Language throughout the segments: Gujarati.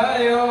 જયો જયો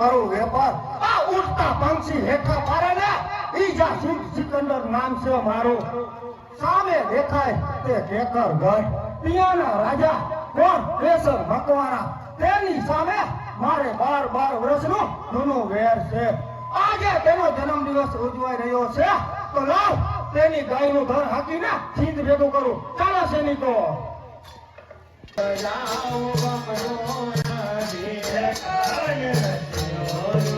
કરું વેપાર. આ ઉડતા પંક્ષી હેઠા પારે ને ઈજા સિંહ સિકંદર નામ છે મારું. સામે દેખાય તે કેકર ગઢ પિયાના રાજા, કોણ? કેસર મકવાણા. તેની સામે મારે બાર બાર વર્ષનો જૂનો વેર છે. આજે તેનો જન્મદિવસ ઉજવાઈ રહ્યો છે. તો લાવ તેની ગાયનું ઘર હાકીને છીંદ ભેગું કરું. ચાલો સૈનિકો. Hare Hare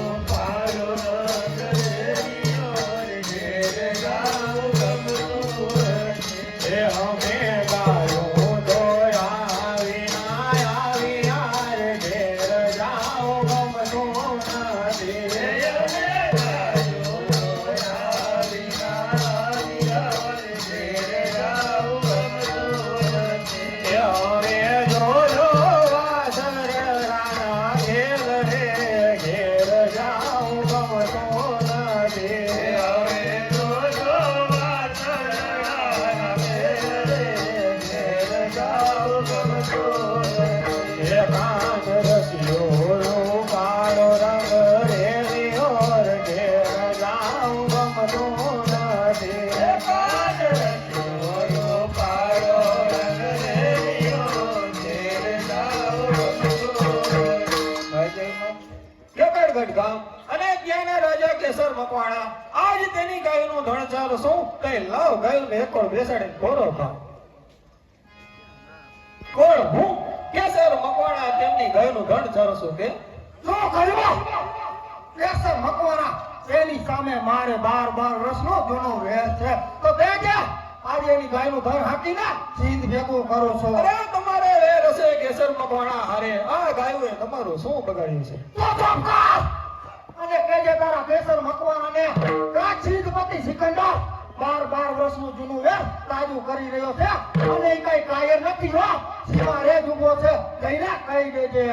મકવાણા આજ તેની ગાયનું ધણ ચાલ શું કઈ લાવ ગાયને એકોડ બેસાડે ઘોડો ખાવ કોણ હું કેસર મકવાણા તેમની ગાયનું ધણ ચાલશું કે? જો કર્યું કેસર મકવાણા તેની સામે મારે બાર બાર રસનો જૂનો વેર છે. તો બે આજે એની ગાયનું હાકી ના? છીંદ ભેગું કરો છો. અરે તમારે વેર હશે કેસર મકવાણા હારે. આ ગાયોએ તમારું શું બગાડ્યું છે? તો! અને કહેજે તારા કેસર મકવાણાને કાં છીંદપતિ સિકંદર બાર બાર વર્ષનું જૂનું વેર તાજું કરી રહ્યો છે અને એ કઈ કાયર નથી હો. સીમા રે જ છે. જઈને કહી દેજે.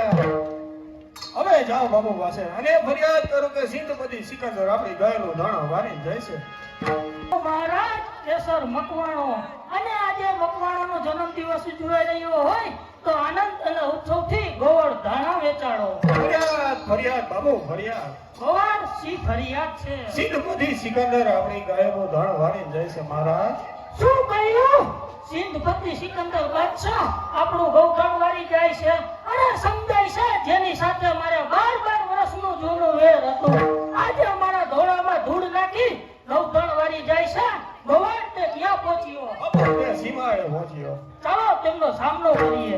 હવે જાઓ બાબુ પાસે. અને ફરિયાદ કરું કે સિંધપતિ સિકંદર આપણી ગાયનો ધણ વારી જાય છે. મહારાજ કેસર મકવાણો. અને આજે મકવાણોનો જન્મદિવસ ઉજવાઈ રહ્યો હોય તો આનંદ અને ઉત્સવથી ગોળ ધાણા વેચાડો ફરિયાદ ફરિયાદ બાબુ ફરિયાદ. ગોળ સી ફરિયાદ છે? સિંધપતિ સિકંદર આપણી ગાયનું ધણ વાળી જાય છે મહારાજ. શું કહ્યું? સિંધપતિ સિકંદર બાદશાહ આપણું ગૌધન વાળી જાય છે. અને સમજાય છે જેની સાથે મારે બાર બાર વર્ષનું જૂનું વેર હતું. આજે અમારા ધોળામાં ધૂળ નાખી ગૌધણ વાળી જાય છે. ભગવાન તે ક્યાં પહોંચ્યો? તે સીમાએ પહોંચ્યો. ચાલો તેમનો સામનો કરીએ.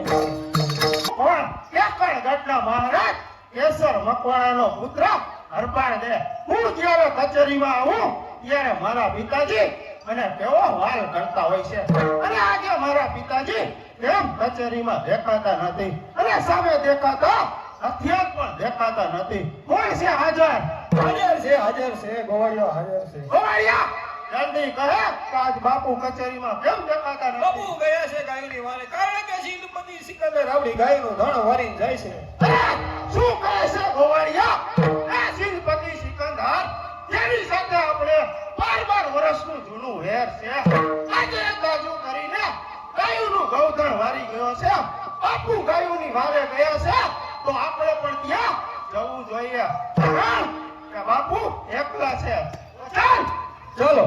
પણ કેકળ ગઢના મહારાજ કેસર મકવાણાનો પુત્ર હરપાળ દે. હું જ્યારે કચેરીમાં આવું ત્યારે મારા પિતાજી મને કેવો વાલ કરતા હોય છે. અને આજે મારા પિતાજી કેમ કચેરીમાં દેખાતા નથી. અને સામે દેખાતા હથિયાર પણ દેખાતા નથી. કોણ છે હાજર? હાજર છે હાજર છે ગોવાળિયો હાજર છે. ગોવાળિયા! જલ્દી કહે આજ બાપુ કચેરીમાં કેમ દેખાતા નથી? બાપુ ગયા છે ગાયની વારે. કારણ કે સિંધપતિ સિકંદર આવડી ગાયનું ધણ વારીને જાય છે. અરે, શું કહે છે ગોવાળિયા? આ સિંહપતિ સિકંદર તેની સાથે આપણે બાર બાર વર્ષનું જૂનું વેર છે. આજે એ કરીને ગાયુંનું ગૌધણ વારી ગયો છે. બાપુ ગાયુની વારે ગયા છે તો આપણે પણ ત્યાં જવું જોઈએ. કે બાપુ એકલા છે. ચાલ. ચાલો.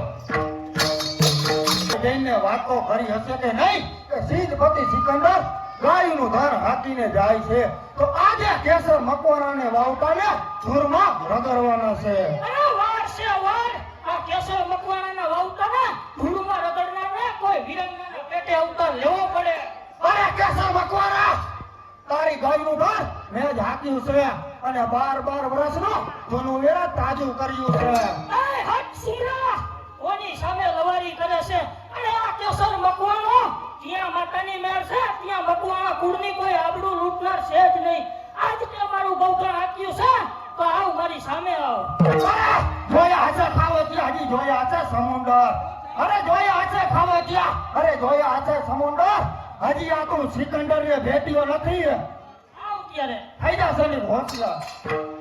જઈને વાતો કરી હશે કે નહીં? કે પતિ સિકંદર ગાયનું હાકી હાકીને જાય છે. તો આજે કેસર મકવાણાને વાવટાને ધૂરમાં રગડવાના છે. અરે વાર છે વાર. આ કેસર મકવાણાના વાવતાના ધૂળમાં રગડનારને કોઈ વિરંગાના પેટે અવતાર લેવો પડે. અરે કેસર મકવારા તારી ગાયનું ધન મેં જ હાક્યું છે. અને બાર બાર વર્ષનો જૂનું વેરા તાજું કર્યું છે. હટ સુરા ઓની સામે લવારી કરે છે. અને આ કેસર મકવાનો જ્યાં માતાની મેર છે ત્યાં મકવાના કુળની કોઈ આબડું લૂંટનાર છે જ નહીં. આજ તે મારું ગૌધણ હાક્યું છે તો આવ મારી સામે આવ. જોયા હાજર ખાવો ત્યાં હજી જોયા હાજર સમુંદર. અરે જોયા હાજર ખાવો ત્યાં અરે જોયા હાજર સમુંદર. હજી આ તું સિકંદર ને ભેટ્યો નથી. આવ ત્યારે થઈ જશે ને હોશિયાર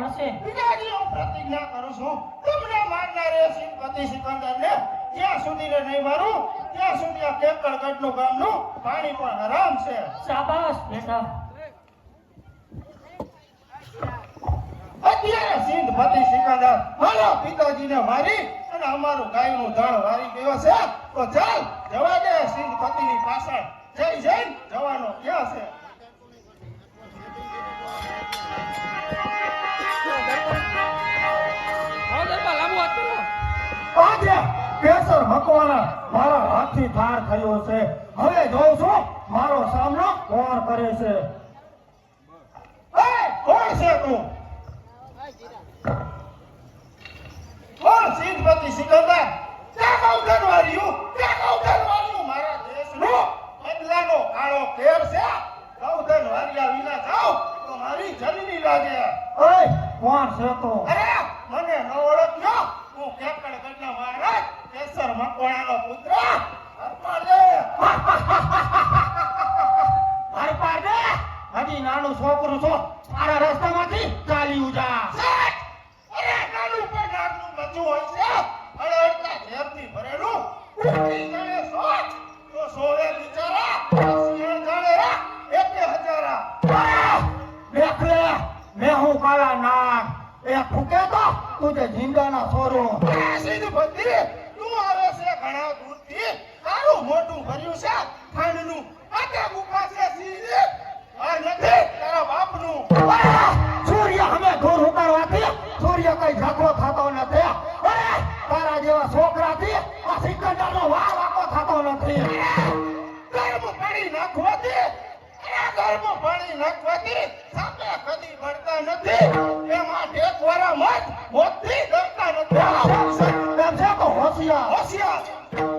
મળશે? પિતાજી હું પ્રતિજ્ઞા કરું છું. તમને મારનારે સિંહપતિ સિકંદરને જ્યાં સુધી નહીં મારું ત્યાં સુધી આ કેકળગઢનું ગામનું પાણી પણ હરામ છે. શાબાશ બેટા. અત્યારે સિંહપતિ સિકંદર મારા પિતાજીને મારી અને અમારું ગાયનું ધણ વારી ગયો છે. તો ચાલ જવા દે સિંહપતિની પાછળ. જય જય જવાનો ક્યાં છે? આજે કેસર મકવાણા મારા હાથથી ઠાર થયો છે. હવે જોઉં છું, મારો સામનો કોણ કરે છે? કોણ છે તું? કોણ? સિંહપતિ સિકંદર ઘણા દૂરથી તારું મોટું ભર્યું છે ખાંડનું આટલા ગુફા છે સિંહ આ નથી, તારા બાપનું. આ! સૂર્ય અમે ઘોર ઉતારવાથી સૂર્ય કઈ ઝાંખો થતો નથી. અરે, તારા જેવા છોકરાથી આ સિકંદરનો વાર આખો થતો નથી. ગરમ પાણી નાખવાથી ગરમ પાણી નાખવાથી સાપે કદી મળતા નથી. એમાં ટેકવાળા મત મોતથી ડરતા નથી. તો હોશિયાર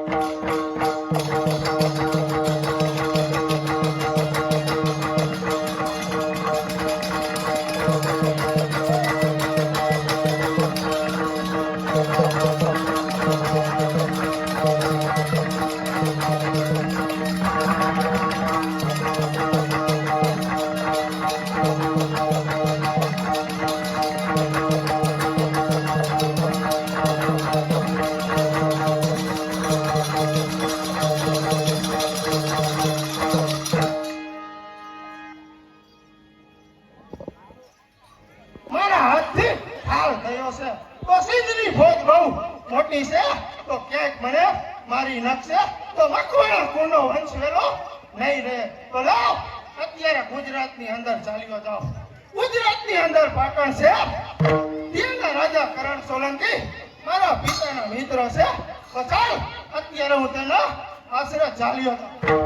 અત્યારે હું તેના આશરે ચાલ્યો જાઉં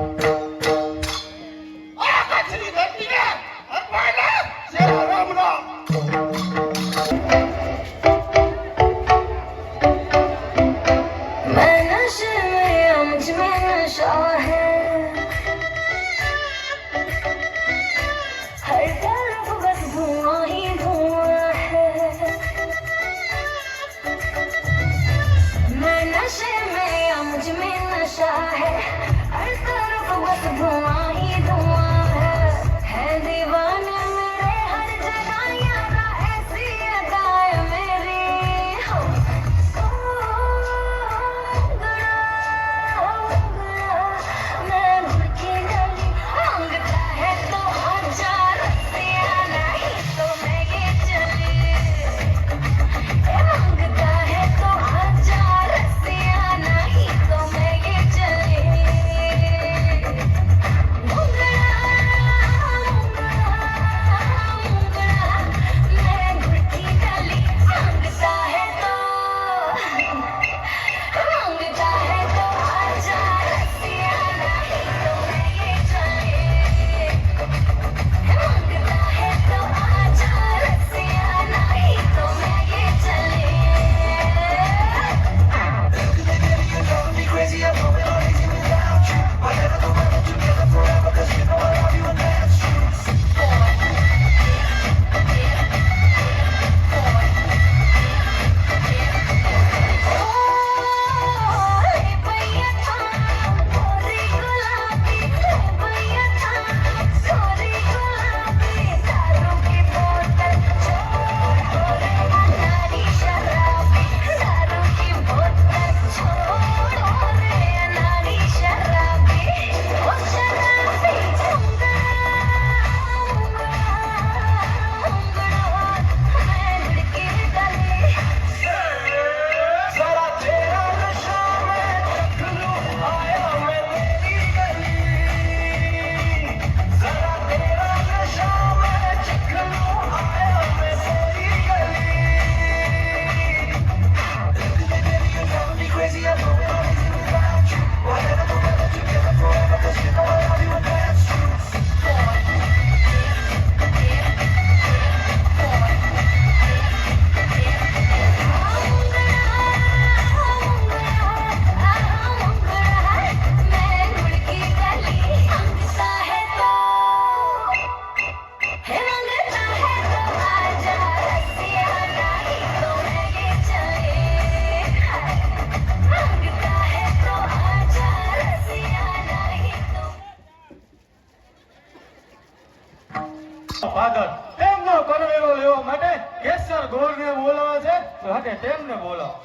ફાધર તેમનો કરવેરો લેવા માટે કેસર ગોળને બોલાવે છે. માટે તેમને બોલાવો.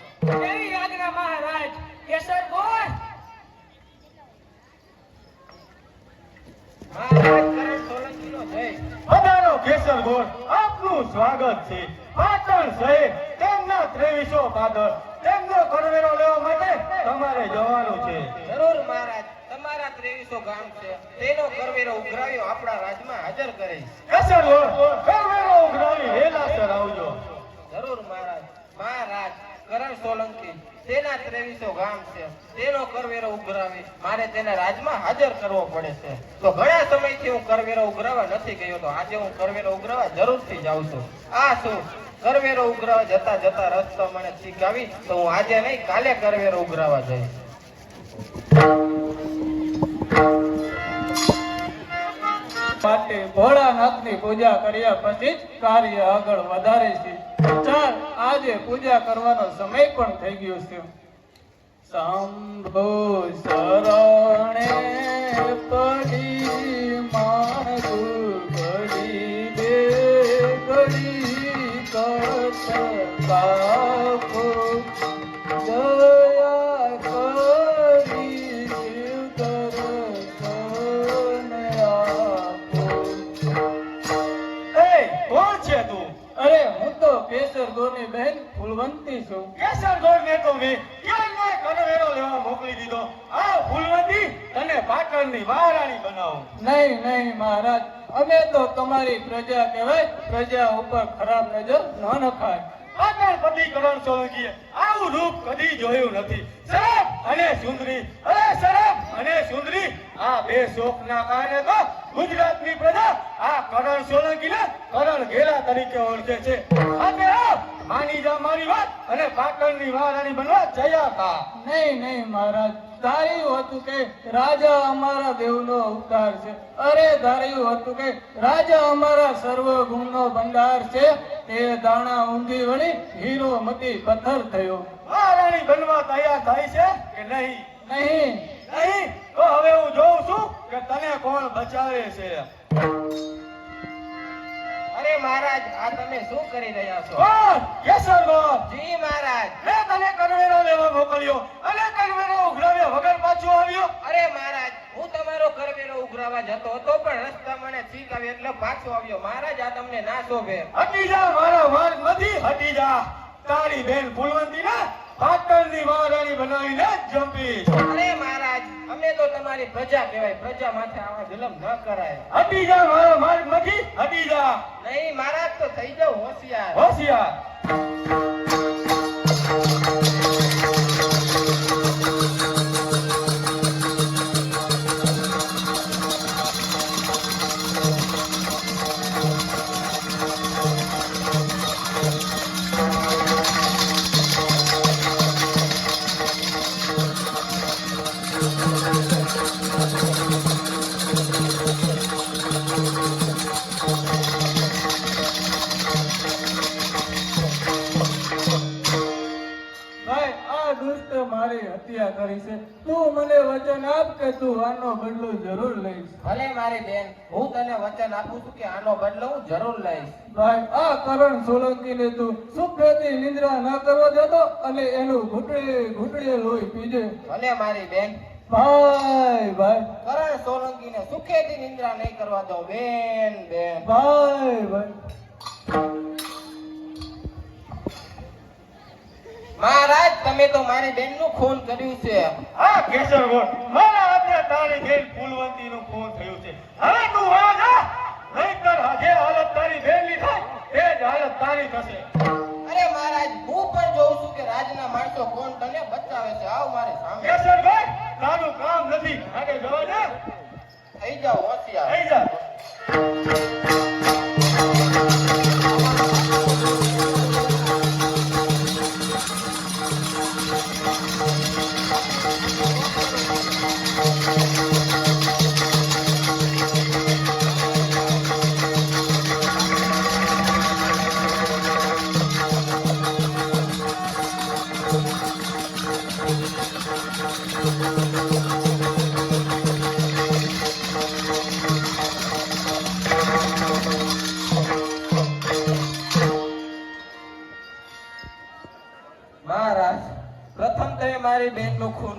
એવી આજ્ઞા મહારાજ કેસર ગોળ? આપનું સ્વાગત છે. પાટણ શહેર તેમના ત્રેવીસો ફાધર તેમનો કરવેરો લેવા માટે તમારે જવાનું છે. જરૂર મહારાજ. તમારા ત્રેવીસો ગામ છે. તેનો કરવેરો ઉઘરાવ્યો આપણા રાજમાં હાજર કરીશ કરવેરો ઉઘરાવી વેલાસર આવજો જરૂર મહારાજ મહારાજ કરણ સોલંકી તેના ત્રેવીસો ગામ છે. તેનો કરવેરો ઉઘરાવી મારે તેને રાજમાં હાજર કરવો પડે છે. તો ઘણા સમયથી હું કરવેરો ઉઘરાવા નથી ગયો તો આજે હું કરવેરો ઉઘરાવા જરૂરથી જાઉં છું. આ શું? કરવેરો ઉઘરાવા જતા જતા રસ્તો મને શીખાવી તો હું આજે નહીં કાલે કરવેરો ઉઘરાવા જઈશ. માટે ભોળાનાથની પૂજા કર્યા પછી જ કાર્ય આગળ વધારે છે. ચાલ, આજે પૂજા કરવાનો સમય પણ થઈ ગયો છે. શંભો શરણે પડી મારું ઘડી બે ઘડી કથ કોણ છે તું. અરે હું તો કેસર ગોરની બહેન ફૂલવંતી છું. કેસર ગોળ ને તો મેં ક્યારનો કનવેરો લેવા મોકલી દીધો. આ ફૂલવંતી તને પાટણની મહારાણી બનાવું. નહીં નહીં મહારાજ. અમે તો તમારી પ્રજા કહેવાય. પ્રજા ઉપર ખરાબ નજર ન નખાય. પાટણ પતિ કરણ સોલંકીએ આવું રૂપ કદી જોયું નથી. શરમ અને સુંદરી અરે શરમ અને સુંદરી આ બે શોકના કારણે તો ગુજરાતની પ્રજા આ કરણ સોલંકીને કરણ ઘેલા તરીકે ઓળખે છે. આવ, માની જા મારી વાત અને પાટણની મહારાણી બનવા જયા હતા નહીં નહીં મહારાજ. ધાર્યું હતું કે રાજા અમારા દેવનો અવતાર છે. અરે ધાર્યું હતું કે રાજા અમારા સર્વ ગુણનો ભંડાર છે. તે દાણા ઊંધી વળી હીરો મતી પથ્થર થયો. મહારાણી બનવા તૈયાર થાય છે કે નહીં? નહીં. નહીં? તો હવે હું જોઉં છું કે તને કોણ બચાવે છે. અરે મહારાજ આ તમે શું કરી રહ્યા છો? કોણ જી મહારાજ. મેં તને કરવેરો લેવા મોકલ્યો અને કરવેરો ઉઘરાવ્યો વગર પાછો આવ્યો. અરે મહારાજ હું તમારો કરવેરો ઉઘરાવા જતો હતો પણ રસ્તા મને છીક આવી એટલે પાછો આવ્યો. મહારાજ આ તમને ના શોભે. હટી જા મારા માર્ગ નથી હટી જા. તારી બેન ફૂલવંતી ને પાટણની મહારાણી બનાવીને જંપી. અરે મહારાજ અમે તો તમારી પ્રજા કહેવાય. પ્રજા માથે આવા જુલમ ન કરાય. હટી જા મારો માર્ગ નથી હટી જા નહીં મહારાજ તો થઈ જાવ હોશિયાર. હોશિયાર. આપું છું કે આનો બદલો હું જરૂર લઈશ ભાઈ આ કરણ સોલંકીને તું સુખેથી નિંદ્રા ન કરવા દેતો અને એનું ઘૂંટડે ઘૂંટડે લોહી પીજે. ભલે મારી બેન. ભાઈ ભાઈ. કરણ સોલંકીને સુખેથી નિંદ્રા નહીં કરવા દો બેન બેન. ભાઈ ભાઈ. મહારાજ તમે તો મારી બેનનું ખૂન કર્યું છે. ગોળ મારા હાથે તારી બેન ફૂલવંતીનું ખૂન થયું છે. હવે તું આ જા. નહીંતર આજે હાલત તારી બેનની થાય એ જ હાલત તારી થશે. અરે મહારાજ હું પણ જોઉં છું કે રાજના માણસો કોણ તને બચાવે છે. આવ મારે સામે. કેસર ભાઈ તારું કામ નથી. આગળ જવા દે. થઈ જાવ હોશિયાર. થઈ જા. મહારાજ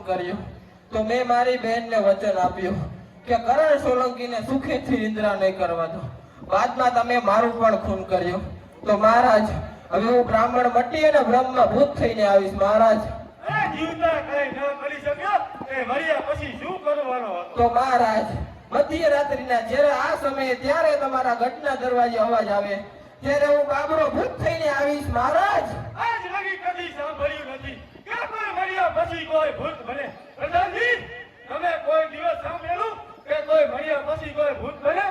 ખૂન કર્યું. તો મેં મારી બહેનને વચન આપ્યું કે કરણ સોલંકીને સુખેથી નિંદ્રા નહીં કરવા દો. બાદમાં તમે મારું પણ ખૂન કર્યું. તો મહારાજ હવે હું બ્રાહ્મણ મટી અને બ્રહ્મ ભૂત થઈને આવીશ મહારાજ. તો મહારાજ મધ્યરાત્રિના જ્યારે આ સમયે ત્યારે તમારા ઘટના દરવાજે અવાજ આવે ત્યારે હું બાબરો ભૂત થઈને આવીશ મહારાજ આજ લગી કદી સાંભળ્યું નથી કે કોઈ મર્યા પછી કોઈ ભૂત બને. પ્રધાનજી તમે કોઈ દિવસ સાંભળેલું કે કોઈ ભણ્યા પછી કોઈ ભૂત બને?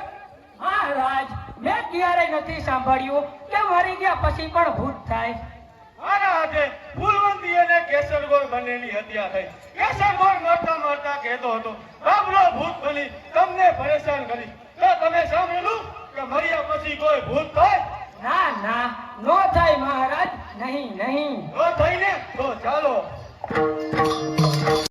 મહારાજ મેં ક્યારે નથી સાંભળ્યું કે મરી ગયા પછી પણ ભૂત થાય. મારા હાથે ફૂલવંતી અને કેસરગોળ બંનેની હત્યા થઈ. કેસરગોળ મરતા મરતા કહેતો હતો ભૂત બની તમને પરેશાન કરી. તો તમે સાંભળેલું કે મર્યા પછી કોઈ ભૂત થાય? ના ના નો થાય મહારાજ નહીં નહીં. ન થઈને Música